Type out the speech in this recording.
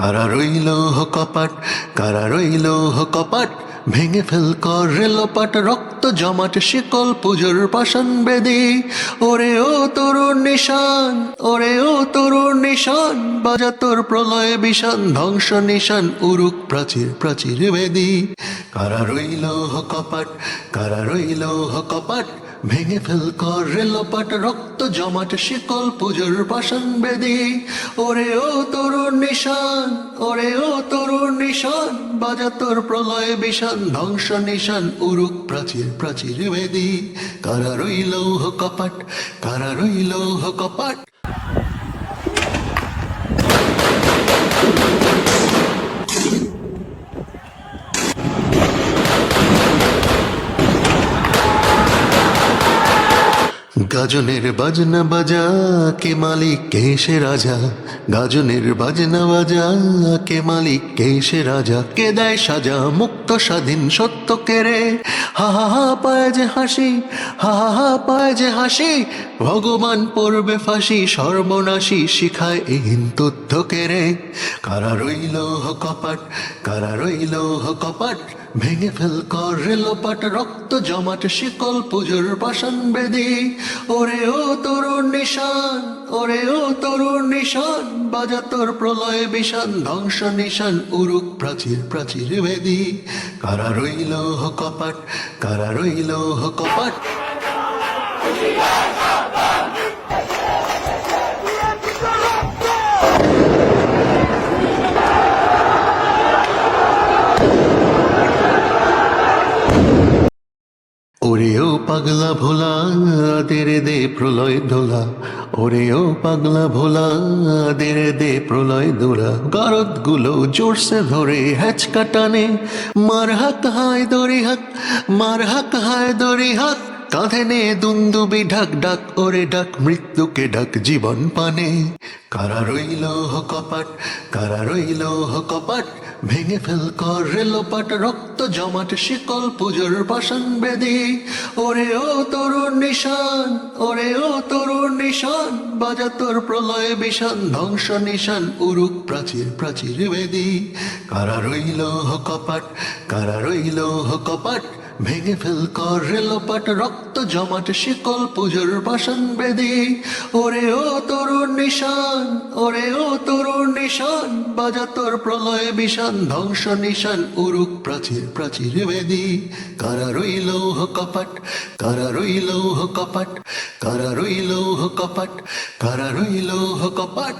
কারা রইল কপাট কারা রইল কপাট ভেঙে ফেল কর রেলোপাট রক্ত জমাট, শিকল পুজোর পাশান বেদি। ওরে ও তরুণ নিশান, ওরে ও তরুণ নিশান, বাজা তোর প্রলয় বিষান, ধ্বংস নিশান, উরুক প্রাচীর প্রাচীর বেদি। কারা রইল কপাট কারা রইল কপাট ভেঙে ফেল কর রেলোপাট রক্ত জমাট, শিকল পুজোর পাশান বেদি। ওরে ও তরুণ নিশান ওরে ও তরুণ নিশান বাজা তোর প্রলয় বিষান, ধ্বংস নিশান, উরুক প্রাচীর প্রাচীর বেদি। কারা রইল কপাট, কারা রইল কপাট? গাজনের বাজনা বাজা, কে মালিক, কে সে রাজা? গাজনের বাজনা বাজা, কে মালিক, কে সে রাজা? কে দেয় সাজা, মুক্ত স্বাধীন সত্য কেরে হা হা হা, পায় যে হাসি, হা হা পায় যে হাসি। ভগবান পড়বে ফাঁসি, সর্বনাশী শিখায় এহীন তথ্য কেরে কারা রইল কপাট, কারা রইল কপাট? ভেঙে ফেল কর রেলোপাট রক্ত জমাট, শিকল পুজোর পাশান বেদি। ওরে ও তরুণ নিশান, ওরে ও তরুণ নিশান, বাজা তোর প্রলয় বিষান, ধ্বংস নিশান, উরুক প্রাচীর প্রাচীর বেদি। কারা রইল কপাট, কারা রইল কপাট? ওরে ও পাগলা ভোলা দেরে দে প্রলয় দোলা ওরে ও পাগলা ভোলা দেরে দে প্রলয় দোলা গারদগুলো জোরসে ধরে হ্যাচ কাটানে মার হাত হায় দড়ি হাত, মার হাত হায় দড়ি হাক কাঁধে নে দুন্দুবি ঢাক ডাক ওরে ডাক মৃত্যুকে ডাক জীবন পানে। কারা রইল কপাট কারা রইল কপাট ভেঙে ফেল কর রেলোপাট রক্ত জমাট, শিকল পুজোর পাশান বেদি ওরে ও তরুণ নিশান, ওরে ও তরুণ নিশান, বাজা তোর প্রলয় বিষান, ধ্বংস নিশান, উরুক প্রাচীর প্রাচীর বেদি কারা রইল কপাট কারা রইল কপাট ভেঙে ফেল কর রেলোপাট রক্ত জমাট, শিকল পুজোর বাসন বেদি ওরে ও তরুণ নিশান, ওরে ও তরুণ নিশান, বাজা তোর প্রলয় বিষান ধ্বংস নিশান, উরুক প্রাচীর প্রাচীর বেদি। কারা রইল কপাট, কারা রইল কপাট, কারা রইল কপাট, কারা রইল কপাট।